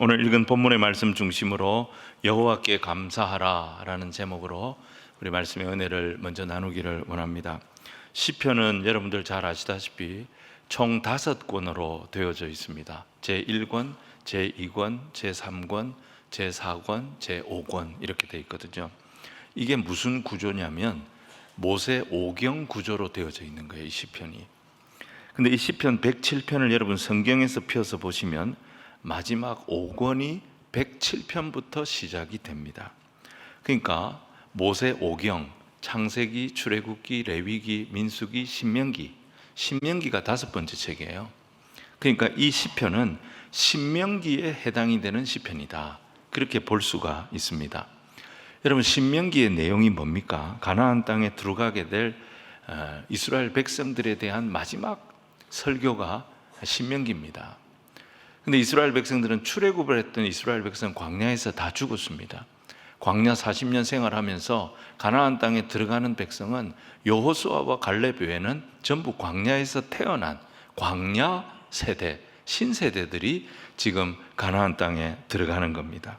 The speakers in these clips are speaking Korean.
오늘 읽은 본문의 말씀 중심으로 여호와께 감사하라라는 제목으로 우리 말씀의 은혜를 먼저 나누기를 원합니다. 시편은 여러분들 잘 아시다시피 총 다섯 권으로 되어져 있습니다. 제 1권, 제 2권, 제 3권, 제 4권, 제 5권 이렇게 돼 있거든요. 이게 무슨 구조냐면 모세 오경 구조로 되어져 있는 거예요, 이 시편이. 근데 이 시편 107편을 여러분 성경에서 펴서 보시면 마지막 5권이 107편부터 시작이 됩니다. 그러니까 모세 오경, 창세기, 출애굽기, 레위기, 민수기, 신명기. 신명기가 다섯 번째 책이에요. 그러니까 이 시편은 신명기에 해당이 되는 시편이다. 그렇게 볼 수가 있습니다. 여러분 신명기의 내용이 뭡니까? 가나안 땅에 들어가게 될 어, 이스라엘 백성들에 대한 마지막 설교가 신명기입니다. 근데 이스라엘 백성들은 출애굽을 했던 이스라엘 백성 광야에서 다 죽었습니다. 광야 40년 생활하면서 가나안 땅에 들어가는 백성은 여호수아와 갈렙 외에는 전부 광야에서 태어난 광야 세대, 신세대들이 지금 가나안 땅에 들어가는 겁니다.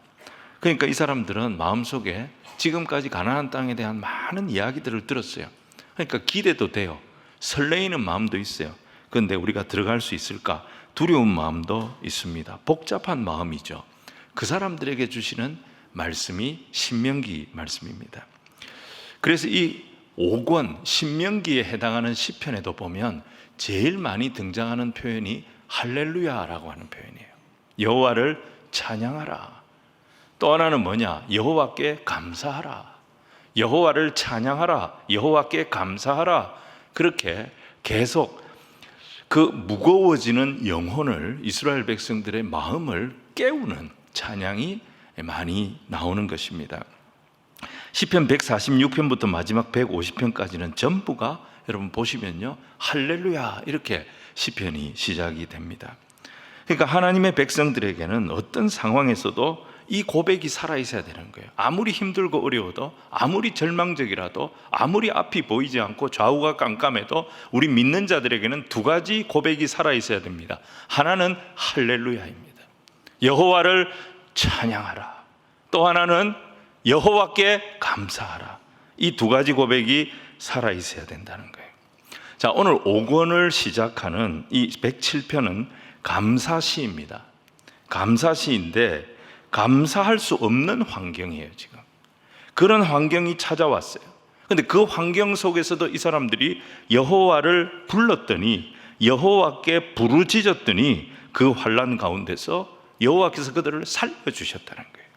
그러니까 이 사람들은 마음속에 지금까지 가나안 땅에 대한 많은 이야기들을 들었어요. 그러니까 기대도 돼요. 설레이는 마음도 있어요. 그런데 우리가 들어갈 수 있을까? 두려운 마음도 있습니다. 복잡한 마음이죠. 그 사람들에게 주시는 말씀이 신명기 말씀입니다. 그래서 이 5권 신명기에 해당하는 시편에도 보면 제일 많이 등장하는 표현이 할렐루야라고 하는 표현이에요. 여호와를 찬양하라. 또 하나는 뭐냐? 여호와께 감사하라. 여호와를 찬양하라. 여호와께 감사하라. 그렇게 계속 그 무거워지는 영혼을 이스라엘 백성들의 마음을 깨우는 찬양이 많이 나오는 것입니다. 시편 146편부터 마지막 150편까지는 전부가 여러분 보시면요. 할렐루야 이렇게 시편이 시작이 됩니다. 그러니까 하나님의 백성들에게는 어떤 상황에서도 이 고백이 살아 있어야 되는 거예요. 아무리 힘들고 어려워도, 아무리 절망적이라도, 아무리 앞이 보이지 않고 좌우가 깜깜해도 우리 믿는 자들에게는 두 가지 고백이 살아 있어야 됩니다. 하나는 할렐루야입니다. 여호와를 찬양하라. 또 하나는 여호와께 감사하라. 이 두 가지 고백이 살아 있어야 된다는 거예요. 자, 오늘 5권을 시작하는 이 107편은 감사시입니다. 감사시인데 감사할 수 없는 환경이에요, 지금. 그런 환경이 찾아왔어요. 근데 그 환경 속에서도 이 사람들이 여호와를 불렀더니 여호와께 부르짖었더니 그 환란 가운데서 여호와께서 그들을 살려 주셨다는 거예요.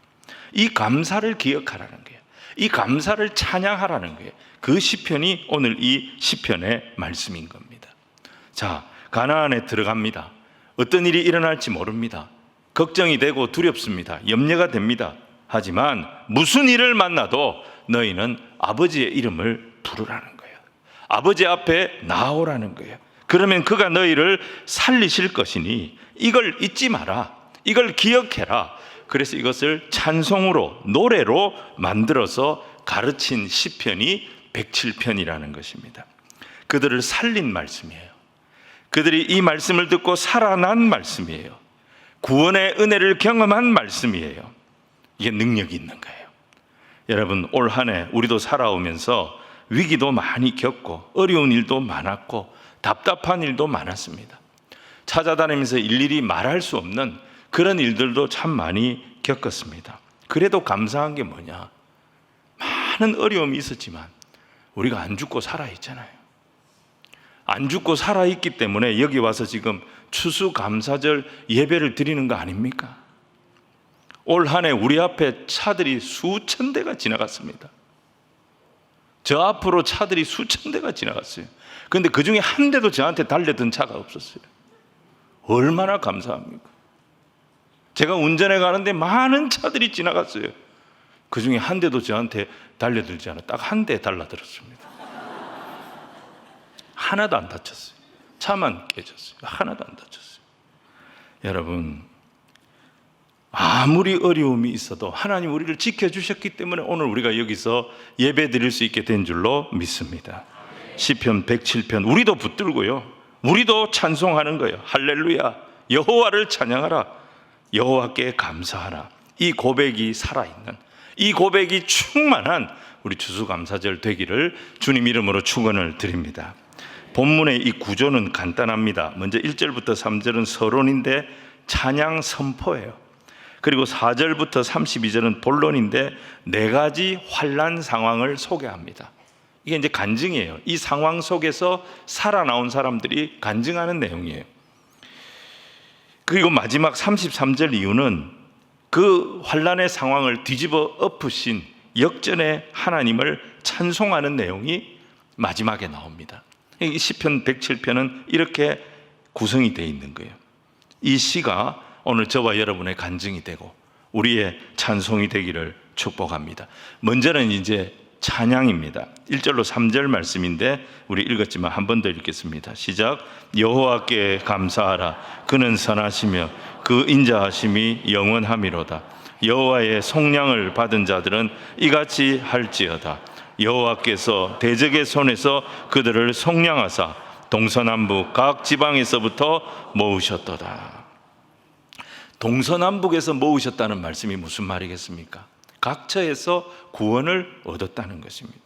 이 감사를 기억하라는 거예요. 이 감사를 찬양하라는 거예요. 그 시편이 오늘 이 시편의 말씀인 겁니다. 자, 가나안에 들어갑니다. 어떤 일이 일어날지 모릅니다. 걱정이 되고 두렵습니다. 염려가 됩니다. 하지만 무슨 일을 만나도 너희는 아버지의 이름을 부르라는 거예요. 아버지 앞에 나오라는 거예요. 그러면 그가 너희를 살리실 것이니 이걸 잊지 마라. 이걸 기억해라. 그래서 이것을 찬송으로 노래로 만들어서 가르친 시편이 107편이라는 것입니다. 그들을 살린 말씀이에요. 그들이 이 말씀을 듣고 살아난 말씀이에요. 구원의 은혜를 경험한 말씀이에요. 이게 능력이 있는 거예요. 여러분, 올 한 해 우리도 살아오면서 위기도 많이 겪고 어려운 일도 많았고 답답한 일도 많았습니다. 찾아다니면서 일일이 말할 수 없는 그런 일들도 참 많이 겪었습니다. 그래도 감사한 게 뭐냐? 많은 어려움이 있었지만 우리가 안 죽고 살아있잖아요. 안 죽고 살아있기 때문에 여기 와서 지금 추수감사절 예배를 드리는 거 아닙니까? 올 한 해 우리 앞에 차들이 수천 대가 지나갔습니다. 저 앞으로 차들이 수천 대가 지나갔어요. 그런데 그 중에 한 대도 저한테 달려든 차가 없었어요. 얼마나 감사합니까? 제가 운전해 가는데 많은 차들이 지나갔어요. 그 중에 한 대도 저한테 달려들지 않아. 딱 한 대 달라들었습니다. 하나도 안 다쳤어요. 차만 깨졌어요. 하나도 안 다쳤어요. 여러분, 아무리 어려움이 있어도 하나님 우리를 지켜주셨기 때문에 오늘 우리가 여기서 예배 드릴 수 있게 된 줄로 믿습니다. 시편 107편 우리도 붙들고요. 우리도 찬송하는 거예요. 할렐루야. 여호와를 찬양하라. 여호와께 감사하라. 이 고백이 살아 있는 이 고백이 충만한 우리 추수감사절 되기를 주님 이름으로 축원을 드립니다. 본문의 이 구조는 간단합니다. 먼저 1절부터 3절은 서론인데 찬양 선포예요. 그리고 4절부터 32절은 본론인데 네 가지 환란 상황을 소개합니다. 이게 이제 간증이에요. 이 상황 속에서 살아나온 사람들이 간증하는 내용이에요. 그리고 마지막 33절 이유는 그 환란의 상황을 뒤집어 엎으신 역전의 하나님을 찬송하는 내용이 마지막에 나옵니다. 이 시편 107편은 이렇게 구성이 되어 있는 거예요. 이 시가 오늘 저와 여러분의 간증이 되고 우리의 찬송이 되기를 축복합니다. 먼저는 이제 찬양입니다. 1절로 3절 말씀인데 우리 읽었지만 한 번 더 읽겠습니다. 시작. 여호와께 감사하라. 그는 선하시며 그 인자하심이 영원함이로다. 여호와의 속량을 받은 자들은 이같이 할지어다. 여호와께서 대적의 손에서 그들을 속량하사 동서남북 각 지방에서부터 모으셨도다. 동서남북에서 모으셨다는 말씀이 무슨 말이겠습니까? 각처에서 구원을 얻었다는 것입니다.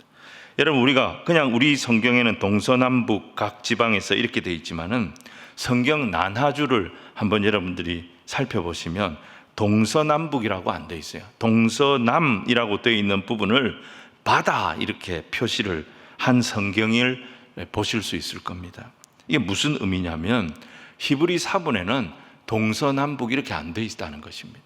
여러분 우리가 그냥 우리 성경에는 동서남북 각 지방에서 이렇게 되어 있지만은 성경 난하주를 한번 여러분들이 살펴보시면 동서남북이라고 안 되어 있어요. 동서남이라고 되어 있는 부분을 바다 이렇게 표시를 한 성경을 보실 수 있을 겁니다. 이게 무슨 의미냐면 히브리 사본에는 동서남북 이렇게 안 되어 있다는 것입니다.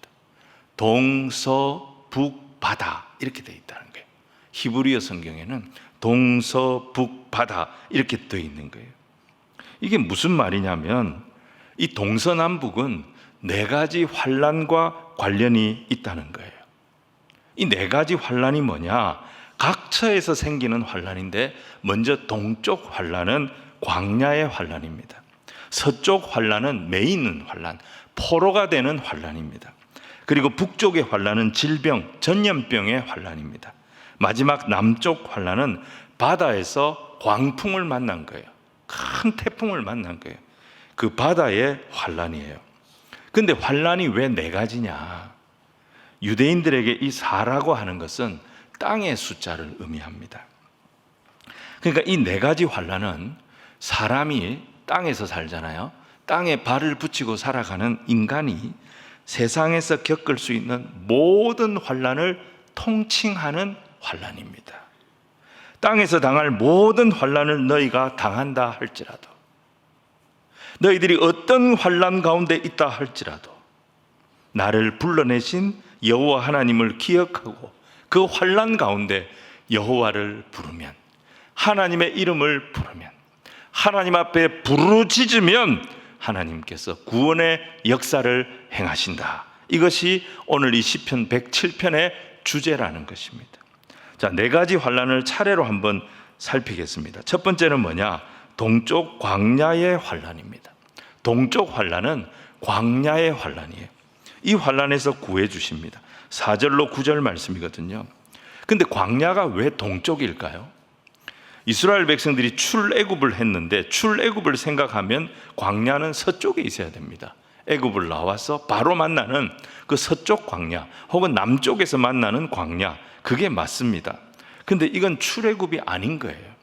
동서북 바다 이렇게 되어 있다는 거예요. 히브리어 성경에는 동서북 바다 이렇게 되어 있는 거예요. 이게 무슨 말이냐면 이 동서남북은 네 가지 환란과 관련이 있다는 거예요. 이 네 가지 환란이 뭐냐? 각처에서 생기는 환란인데 먼저 동쪽 환란은 광야의 환란입니다. 서쪽 환란은 메이는 환란, 포로가 되는 환란입니다. 그리고 북쪽의 환란은 질병, 전염병의 환란입니다. 마지막 남쪽 환란은 바다에서 광풍을 만난 거예요. 큰 태풍을 만난 거예요. 그 바다의 환란이에요. 근데 환란이 왜 네 가지냐? 유대인들에게 이 사라고 하는 것은 땅의 숫자를 의미합니다. 그러니까 이 네 가지 환란은 사람이 땅에서 살잖아요. 땅에 발을 붙이고 살아가는 인간이 세상에서 겪을 수 있는 모든 환란을 통칭하는 환란입니다. 땅에서 당할 모든 환란을 너희가 당한다 할지라도 너희들이 어떤 환란 가운데 있다 할지라도 나를 불러내신 여호와 하나님을 기억하고 그 환란 가운데 여호와를 부르면 하나님의 이름을 부르면 하나님 앞에 부르짖으면 하나님께서 구원의 역사를 행하신다. 이것이 오늘 이 시편 107편의 주제라는 것입니다. 자, 네 가지 환란을 차례로 한번 살피겠습니다. 첫 번째는 뭐냐? 동쪽 광야의 환란입니다. 동쪽 환란은 광야의 환란이에요. 이 환란에서 구해 주십니다. 4절로 9절 말씀이거든요. 근데 광야가 왜 동쪽일까요? 이스라엘 백성들이 출애굽을 했는데 출애굽을 생각하면 광야는 서쪽에 있어야 됩니다. 애굽을 나와서 바로 만나는 그 서쪽 광야 혹은 남쪽에서 만나는 광야 그게 맞습니다. 근데 이건 출애굽이 아닌 거예요.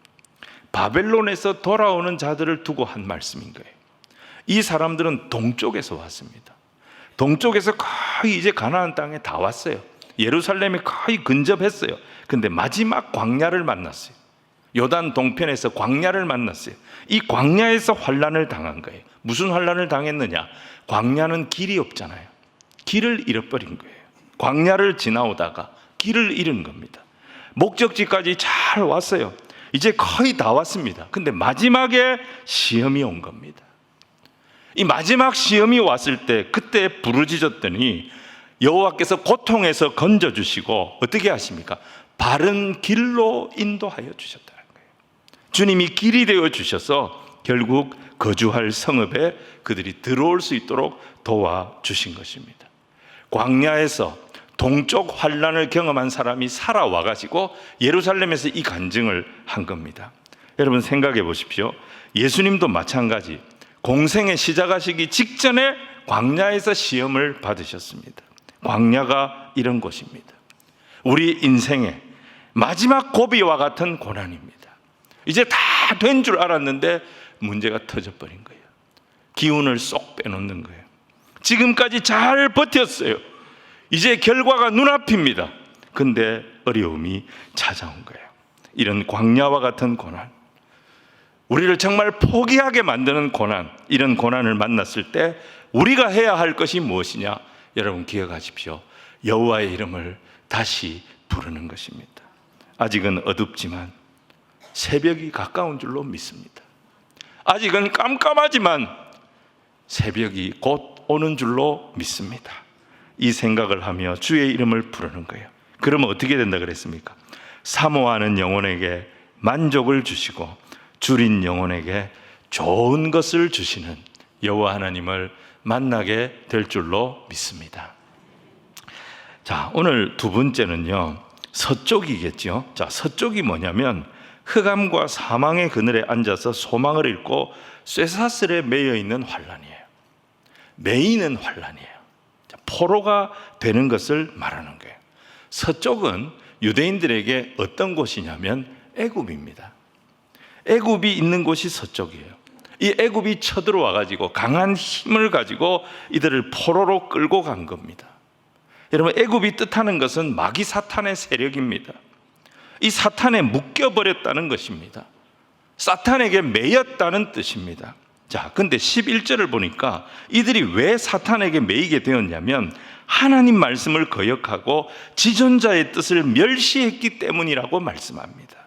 바벨론에서 돌아오는 자들을 두고 한 말씀인 거예요. 이 사람들은 동쪽에서 왔습니다. 동쪽에서 거의 이제 가나안 땅에 다 왔어요. 예루살렘에 거의 근접했어요. 근데 마지막 광야를 만났어요. 요단 동편에서 광야를 만났어요. 이 광야에서 환란을 당한 거예요. 무슨 환란을 당했느냐? 광야는 길이 없잖아요. 길을 잃어버린 거예요. 광야를 지나오다가 길을 잃은 겁니다. 목적지까지 잘 왔어요. 이제 거의 다 왔습니다. 근데 마지막에 시험이 온 겁니다. 이 마지막 시험이 왔을 때 그때 부르짖었더니 여호와께서 고통에서 건져 주시고 어떻게 하십니까? 바른 길로 인도하여 주셨다는 거예요. 주님이 길이 되어 주셔서 결국 거주할 성읍에 그들이 들어올 수 있도록 도와 주신 것입니다. 광야에서 동쪽 환란을 경험한 사람이 살아와 가지고 예루살렘에서 이 간증을 한 겁니다. 여러분 생각해 보십시오. 예수님도 마찬가지. 공생에 시작하시기 직전에 광야에서 시험을 받으셨습니다. 광야가 이런 곳입니다. 우리 인생의 마지막 고비와 같은 고난입니다. 이제 다 된 줄 알았는데 문제가 터져버린 거예요. 기운을 쏙 빼놓는 거예요. 지금까지 잘 버텼어요. 이제 결과가 눈앞입니다. 근데 어려움이 찾아온 거예요. 이런 광야와 같은 고난. 우리를 정말 포기하게 만드는 고난, 이런 고난을 만났을 때 우리가 해야 할 것이 무엇이냐? 여러분 기억하십시오. 여호와의 이름을 다시 부르는 것입니다. 아직은 어둡지만 새벽이 가까운 줄로 믿습니다. 아직은 깜깜하지만 새벽이 곧 오는 줄로 믿습니다. 이 생각을 하며 주의 이름을 부르는 거예요. 그러면 어떻게 된다 그랬습니까? 사모하는 영혼에게 만족을 주시고 줄인 영혼에게 좋은 것을 주시는 여호와 하나님을 만나게 될 줄로 믿습니다. 자, 오늘 두 번째는요. 서쪽이겠죠. 자, 서쪽이 뭐냐면 흑암과 사망의 그늘에 앉아서 소망을 잃고 쇠사슬에 매여 있는 환란이에요. 매이는 환란이에요. 자, 포로가 되는 것을 말하는 거예요. 서쪽은 유대인들에게 어떤 곳이냐면 애굽입니다. 애굽이 있는 곳이 서쪽이에요. 이 애굽이 쳐들어와 가지고 강한 힘을 가지고 이들을 포로로 끌고 간 겁니다. 여러분 애굽이 뜻하는 것은 마귀 사탄의 세력입니다. 이 사탄에 묶여 버렸다는 것입니다. 사탄에게 매였다는 뜻입니다. 자, 근데 11절을 보니까 이들이 왜 사탄에게 매이게 되었냐면 하나님 말씀을 거역하고 지존자의 뜻을 멸시했기 때문이라고 말씀합니다.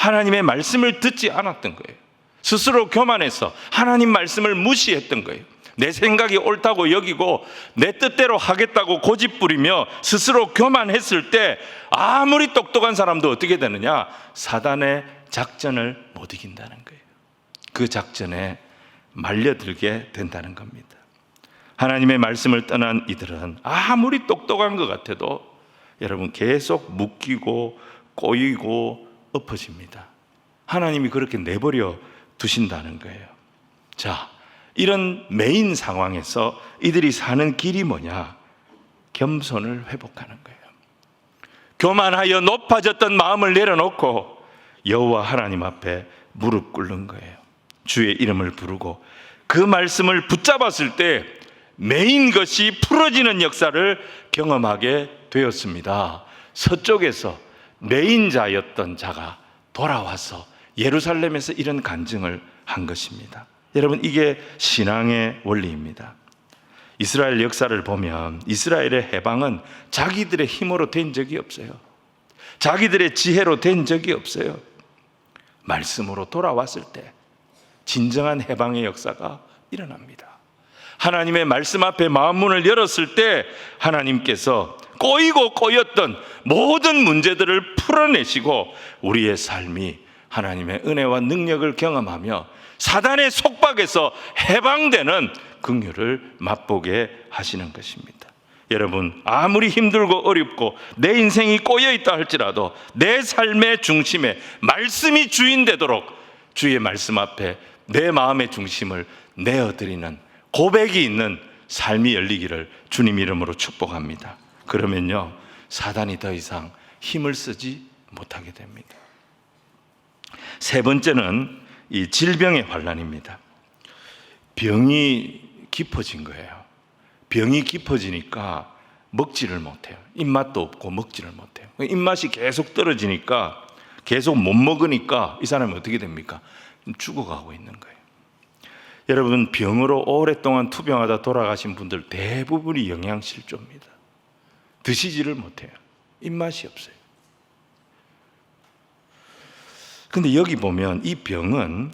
하나님의 말씀을 듣지 않았던 거예요. 스스로 교만해서 하나님 말씀을 무시했던 거예요. 내 생각이 옳다고 여기고 내 뜻대로 하겠다고 고집 부리며 스스로 교만했을 때 아무리 똑똑한 사람도 어떻게 되느냐? 사단의 작전을 못 이긴다는 거예요. 그 작전에 말려들게 된다는 겁니다. 하나님의 말씀을 떠난 이들은 아무리 똑똑한 것 같아도 여러분 계속 묶이고 꼬이고 엎어집니다. 하나님이 그렇게 내버려 두신다는 거예요. 자, 이런 메인 상황에서 이들이 사는 길이 뭐냐? 겸손을 회복하는 거예요. 교만하여 높아졌던 마음을 내려놓고 여호와 하나님 앞에 무릎 꿇는 거예요. 주의 이름을 부르고 그 말씀을 붙잡았을 때 메인 것이 풀어지는 역사를 경험하게 되었습니다. 서쪽에서 메인자였던 자가 돌아와서 예루살렘에서 이런 간증을 한 것입니다. 여러분, 이게 신앙의 원리입니다. 이스라엘 역사를 보면 이스라엘의 해방은 자기들의 힘으로 된 적이 없어요. 자기들의 지혜로 된 적이 없어요. 말씀으로 돌아왔을 때 진정한 해방의 역사가 일어납니다. 하나님의 말씀 앞에 마음문을 열었을 때 하나님께서 꼬이고 꼬였던 모든 문제들을 풀어내시고 우리의 삶이 하나님의 은혜와 능력을 경험하며 사단의 속박에서 해방되는 긍휼을 맛보게 하시는 것입니다. 여러분 아무리 힘들고 어렵고 내 인생이 꼬여 있다 할지라도 내 삶의 중심에 말씀이 주인 되도록 주의 말씀 앞에 내 마음의 중심을 내어 드리는 고백이 있는 삶이 열리기를 주님 이름으로 축복합니다. 그러면요 사단이 더 이상 힘을 쓰지 못하게 됩니다. 세 번째는 이 질병의 환란입니다. 병이 깊어진 거예요. 병이 깊어지니까 먹지를 못해요. 입맛도 없고 먹지를 못해요. 입맛이 계속 떨어지니까 계속 못 먹으니까 이 사람이 어떻게 됩니까? 죽어가고 있는 거예요. 여러분 병으로 오랫동안 투병하다 돌아가신 분들 대부분이 영양실조입니다. 드시지를 못해요. 입맛이 없어요. 근데 여기 보면 이 병은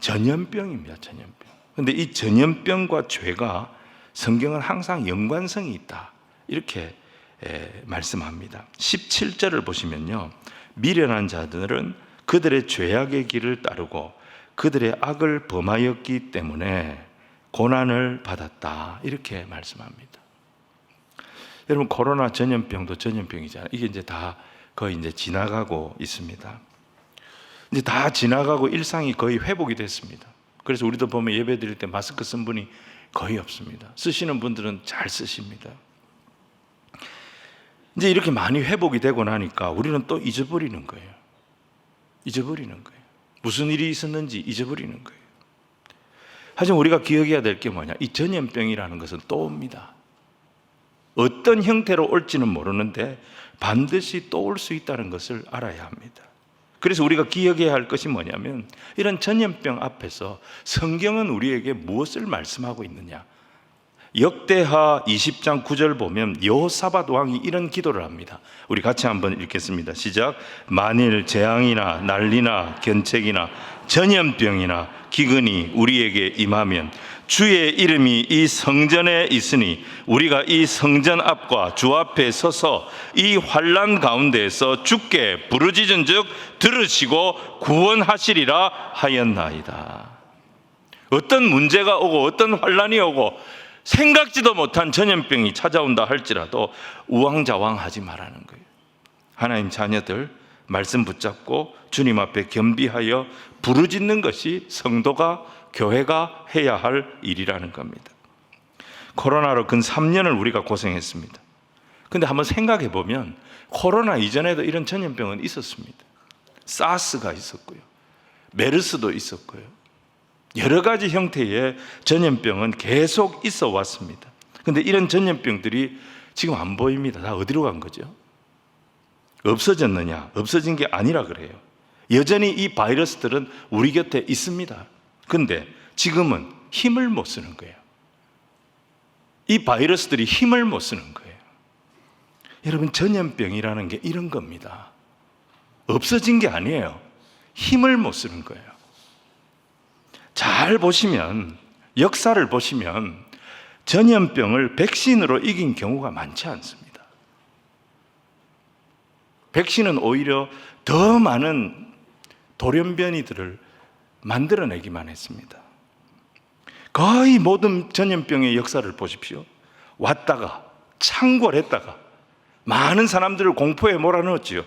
전염병입니다. 전염병. 근데 이 전염병과 죄가 성경은 항상 연관성이 있다. 이렇게 에, 말씀합니다. 17절을 보시면요. 미련한 자들은 그들의 죄악의 길을 따르고 그들의 악을 범하였기 때문에 고난을 받았다. 이렇게 말씀합니다. 여러분 코로나 전염병도 전염병이잖아요. 이게 이제 다 거의 이제 지나가고 있습니다. 이제 다 지나가고 일상이 거의 회복이 됐습니다. 그래서 우리도 보면 예배 드릴 때 마스크 쓴 분이 거의 없습니다. 쓰시는 분들은 잘 쓰십니다. 이제 이렇게 많이 회복이 되고 나니까 우리는 또 잊어버리는 거예요. 잊어버리는 거예요. 무슨 일이 있었는지 잊어버리는 거예요. 하지만 우리가 기억해야 될 게 뭐냐? 이 전염병이라는 것은 또 옵니다. 어떤 형태로 올지는 모르는데 반드시 또 올 수 있다는 것을 알아야 합니다. 그래서 우리가 기억해야 할 것이 뭐냐면 이런 전염병 앞에서 성경은 우리에게 무엇을 말씀하고 있느냐? 역대하 20장 9절 보면 여호사밧 왕이 이런 기도를 합니다. 우리 같이 한번 읽겠습니다. 시작. 만일 재앙이나 난리나 견책이나 전염병이나 기근이 우리에게 임하면 주의 이름이 이 성전에 있으니 우리가 이 성전 앞과 주 앞에 서서 이 환란 가운데에서 주께 부르짖은즉 들으시고 구원하시리라 하였나이다. 어떤 문제가 오고 어떤 환란이 오고 생각지도 못한 전염병이 찾아온다 할지라도 우왕좌왕하지 말라는 거예요. 하나님 자녀들 말씀 붙잡고 주님 앞에 겸비하여 부르짖는 것이 성도가 교회가 해야 할 일이라는 겁니다. 코로나로 근 3년을 우리가 고생했습니다. 근데 한번 생각해 보면 코로나 이전에도 이런 전염병은 있었습니다. 사스가 있었고요. 메르스도 있었고요. 여러 가지 형태의 전염병은 계속 있어 왔습니다. 근데 이런 전염병들이 지금 안 보입니다. 다 어디로 간 거죠? 없어졌느냐? 없어진 게 아니라 그래요. 여전히 이 바이러스들은 우리 곁에 있습니다. 근데 지금은 힘을 못 쓰는 거예요. 이 바이러스들이 힘을 못 쓰는 거예요. 여러분, 전염병이라는 게 이런 겁니다. 없어진 게 아니에요. 힘을 못 쓰는 거예요. 잘 보시면, 역사를 보시면, 전염병을 백신으로 이긴 경우가 많지 않습니다. 백신은 오히려 더 많은 돌연변이들을 만들어내기만 했습니다. 거의 모든 전염병의 역사를 보십시오. 왔다가 창궐했다가 많은 사람들을 공포에 몰아넣었지요.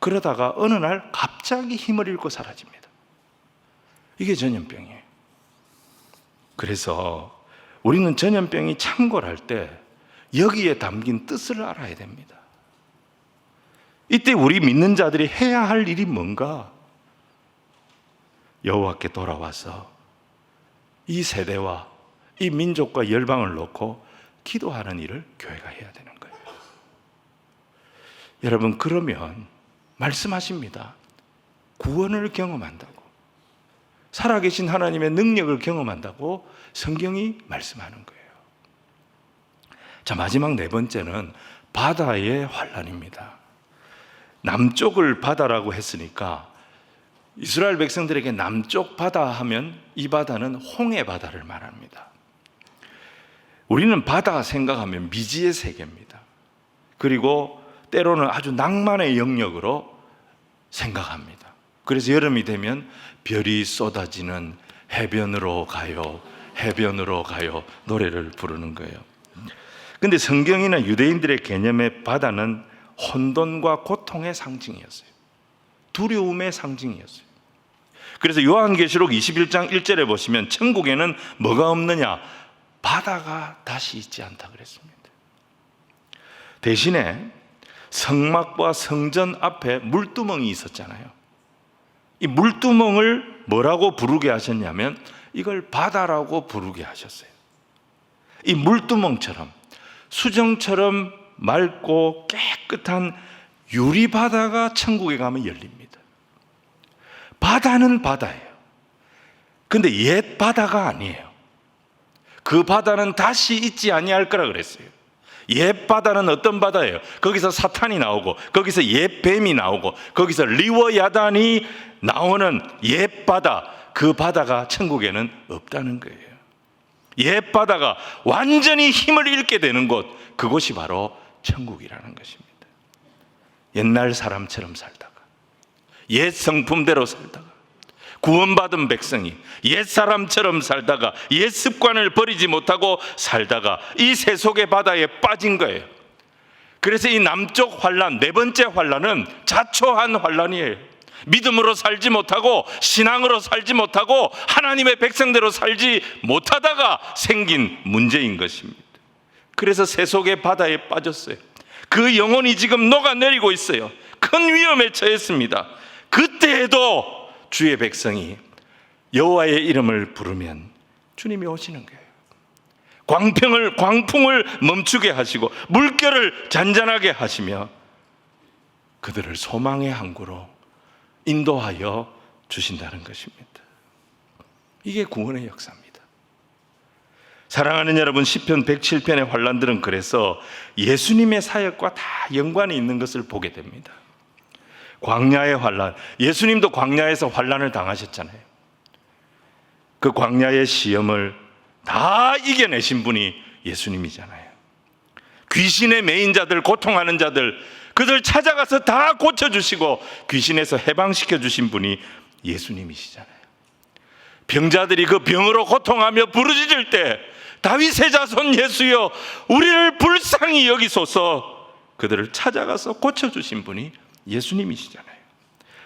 그러다가 어느 날 갑자기 힘을 잃고 사라집니다. 이게 전염병이에요. 그래서 우리는 전염병이 창궐할 때 여기에 담긴 뜻을 알아야 됩니다. 이때 우리 믿는 자들이 해야 할 일이 뭔가? 여호와께 돌아와서 이 세대와 이 민족과 열방을 놓고 기도하는 일을 교회가 해야 되는 거예요. 여러분 그러면 말씀하십니다. 구원을 경험한다고 살아계신 하나님의 능력을 경험한다고 성경이 말씀하는 거예요. 자 마지막 네 번째는 바다의 환란입니다. 남쪽을 바다라고 했으니까 이스라엘 백성들에게 남쪽 바다 하면 이 바다는 홍해 바다를 말합니다. 우리는 바다 생각하면 미지의 세계입니다. 그리고 때로는 아주 낭만의 영역으로 생각합니다. 그래서 여름이 되면 별이 쏟아지는 해변으로 가요. 해변으로 가요. 노래를 부르는 거예요. 근데 성경이나 유대인들의 개념의 바다는 혼돈과 고통의 상징이었어요. 두려움의 상징이었어요. 그래서 요한계시록 21장 1절에 보시면 천국에는 뭐가 없느냐? 바다가 다시 있지 않다 그랬습니다. 대신에 성막과 성전 앞에 물두멍이 있었잖아요. 이 물두멍을 뭐라고 부르게 하셨냐면 이걸 바다라고 부르게 하셨어요. 이 물두멍처럼 수정처럼 맑고 깨끗한 유리 바다가 천국에 가면 열립니다. 바다는 바다예요. 근데 옛 바다가 아니에요. 그 바다는 다시 있지 아니할 거라 그랬어요. 옛 바다는 어떤 바다예요? 거기서 사탄이 나오고 거기서 옛 뱀이 나오고 거기서 리워 야단이 나오는 옛 바다 그 바다가 천국에는 없다는 거예요. 옛 바다가 완전히 힘을 잃게 되는 곳 그곳이 바로 천국이라는 것입니다. 옛날 사람처럼 살다가 옛 성품대로 살다가 구원받은 백성이 옛 사람처럼 살다가 옛 습관을 버리지 못하고 살다가 이 세속의 바다에 빠진 거예요. 그래서 이 남쪽 환란 네 번째 환란은 자초한 환란이에요. 믿음으로 살지 못하고 신앙으로 살지 못하고 하나님의 백성대로 살지 못하다가 생긴 문제인 것입니다. 그래서 세속의 바다에 빠졌어요. 그 영혼이 지금 녹아내리고 있어요. 큰 위험에 처했습니다. 그때에도 주의 백성이 여호와의 이름을 부르면 주님이 오시는 거예요. 광평을 광풍을 멈추게 하시고 물결을 잔잔하게 하시며 그들을 소망의 항구로 인도하여 주신다는 것입니다. 이게 구원의 역사입니다. 사랑하는 여러분 시편 107편의 환란들은 그래서 예수님의 사역과 다 연관이 있는 것을 보게 됩니다. 광야의 환란, 예수님도 광야에서 환란을 당하셨잖아요. 그 광야의 시험을 다 이겨내신 분이 예수님이잖아요. 귀신의 메인 자들, 고통하는 자들, 그들 찾아가서 다 고쳐주시고 귀신에서 해방시켜 주신 분이 예수님이시잖아요. 병자들이 그 병으로 고통하며 부르짖을 때 다윗의 자손 예수여 우리를 불쌍히 여기소서 그들을 찾아가서 고쳐주신 분이 예수님이시잖아요.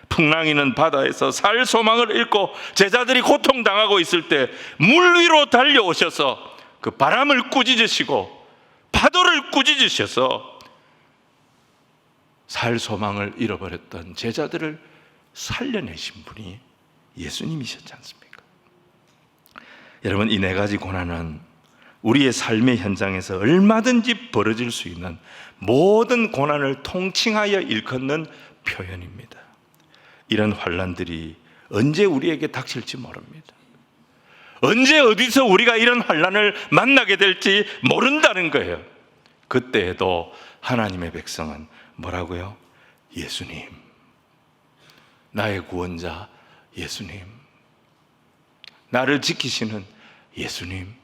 풍랑이는 바다에서 살 소망을 잃고 제자들이 고통당하고 있을 때 물 위로 달려오셔서 그 바람을 꾸짖으시고 파도를 꾸짖으셔서 살 소망을 잃어버렸던 제자들을 살려내신 분이 예수님이셨지 않습니까? 여러분 이 네 가지 고난은 우리의 삶의 현장에서 얼마든지 벌어질 수 있는 모든 고난을 통칭하여 일컫는 표현입니다. 이런 환란들이 언제 우리에게 닥칠지 모릅니다. 언제 어디서 우리가 이런 환란을 만나게 될지 모른다는 거예요. 그때에도 하나님의 백성은 뭐라고요? 예수님. 나의 구원자 예수님. 나를 지키시는 예수님.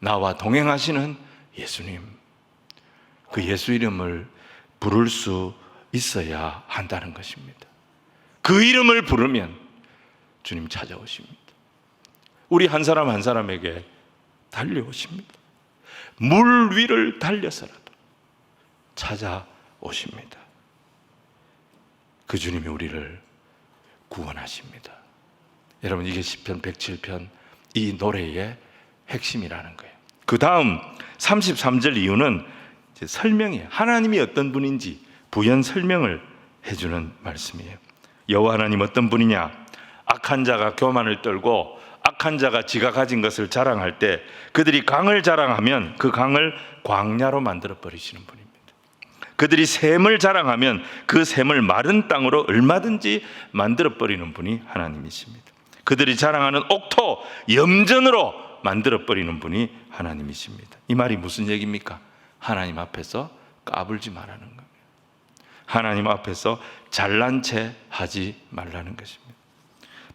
나와 동행하시는 예수님. 그 예수 이름을 부를 수 있어야 한다는 것입니다. 그 이름을 부르면 주님 찾아오십니다. 우리 한 사람 한 사람에게 달려오십니다. 물 위를 달려서라도 찾아오십니다. 그 주님이 우리를 구원하십니다. 여러분 이게 시편 107편 이 노래의 핵심이라는 거예요. 그 다음 33절 이유는 설명이에요. 하나님이 어떤 분인지 부연 설명을 해주는 말씀이에요. 여호와 하나님 어떤 분이냐? 악한 자가 교만을 떨고 악한 자가 지가 가진 것을 자랑할 때 그들이 강을 자랑하면 그 강을 광야로 만들어 버리시는 분입니다. 그들이 샘을 자랑하면 그 샘을 마른 땅으로 얼마든지 만들어 버리는 분이 하나님이십니다. 그들이 자랑하는 옥토 염전으로 만들어 버리는 분이 하나님이십니다. 이 말이 무슨 얘기입니까? 하나님 앞에서 까불지 말라는 겁니다. 하나님 앞에서 잘난 체 하지 말라는 것입니다.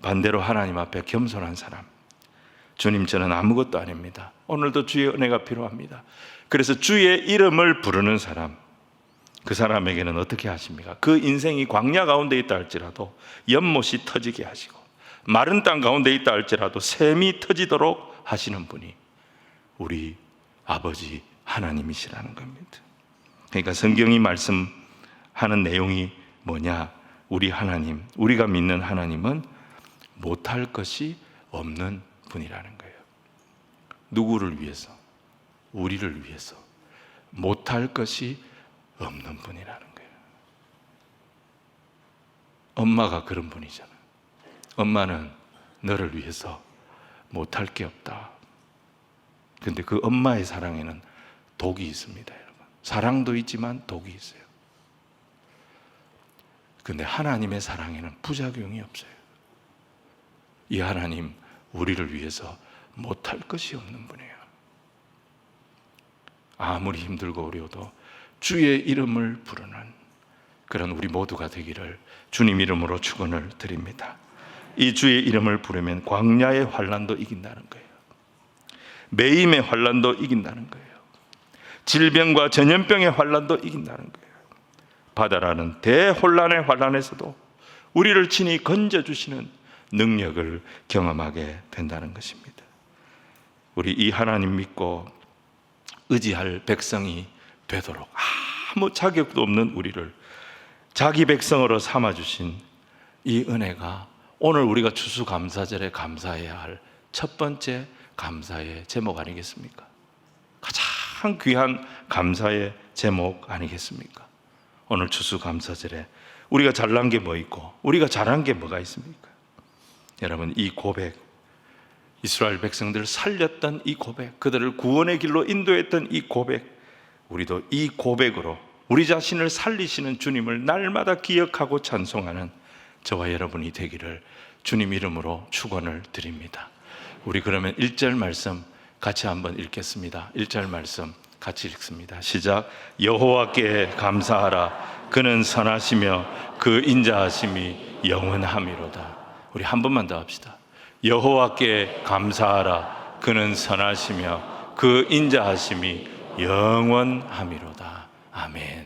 반대로 하나님 앞에 겸손한 사람. 주님 저는 아무것도 아닙니다. 오늘도 주의 은혜가 필요합니다. 그래서 주의 이름을 부르는 사람. 그 사람에게는 어떻게 하십니까? 그 인생이 광야 가운데 있다 할지라도 연못이 터지게 하시고 마른 땅 가운데 있다 할지라도 샘이 터지도록 하시는 분이 우리 아버지 하나님이시라는 겁니다. 그러니까 성경이 말씀하는 내용이 뭐냐? 우리 하나님, 우리가 믿는 하나님은 못할 것이 없는 분이라는 거예요. 누구를 위해서? 우리를 위해서. 못할 것이 없는 분이라는 거예요. 엄마가 그런 분이잖아. 엄마는 너를 위해서 못할 게 없다. 근데 그 엄마의 사랑에는 독이 있습니다, 여러분. 사랑도 있지만 독이 있어요. 근데 하나님의 사랑에는 부작용이 없어요. 이 하나님, 우리를 위해서 못할 것이 없는 분이에요. 아무리 힘들고 어려워도 주의 이름을 부르는 그런 우리 모두가 되기를 주님 이름으로 축원을 드립니다. 이 주의 이름을 부르면 광야의 환란도 이긴다는 거예요. 매임의 환란도 이긴다는 거예요. 질병과 전염병의 환란도 이긴다는 거예요. 바다라는 대혼란의 환란에서도 우리를 친히 건져 주시는 능력을 경험하게 된다는 것입니다. 우리 이 하나님 믿고 의지할 백성이 되도록 아무 자격도 없는 우리를 자기 백성으로 삼아 주신 이 은혜가 오늘 우리가 추수감사절에 감사해야 할 첫 번째 감사의 제목 아니겠습니까? 가장 귀한 감사의 제목 아니겠습니까? 오늘 추수감사절에 우리가 잘난 게 뭐 있고 우리가 잘한 게 뭐가 있습니까? 여러분 이 고백 이스라엘 백성들을 살렸던 이 고백 그들을 구원의 길로 인도했던 이 고백 우리도 이 고백으로 우리 자신을 살리시는 주님을 날마다 기억하고 찬송하는 저와 여러분이 되기를 주님 이름으로 축원을 드립니다. 우리 그러면 1절 말씀 같이 한번 읽겠습니다. 1절 말씀 같이 읽습니다. 시작. 여호와께 감사하라. 그는 선하시며 그 인자하심이 영원함이로다. 우리 한 번만 더 합시다. 여호와께 감사하라. 그는 선하시며 그 인자하심이 영원함이로다. 아멘.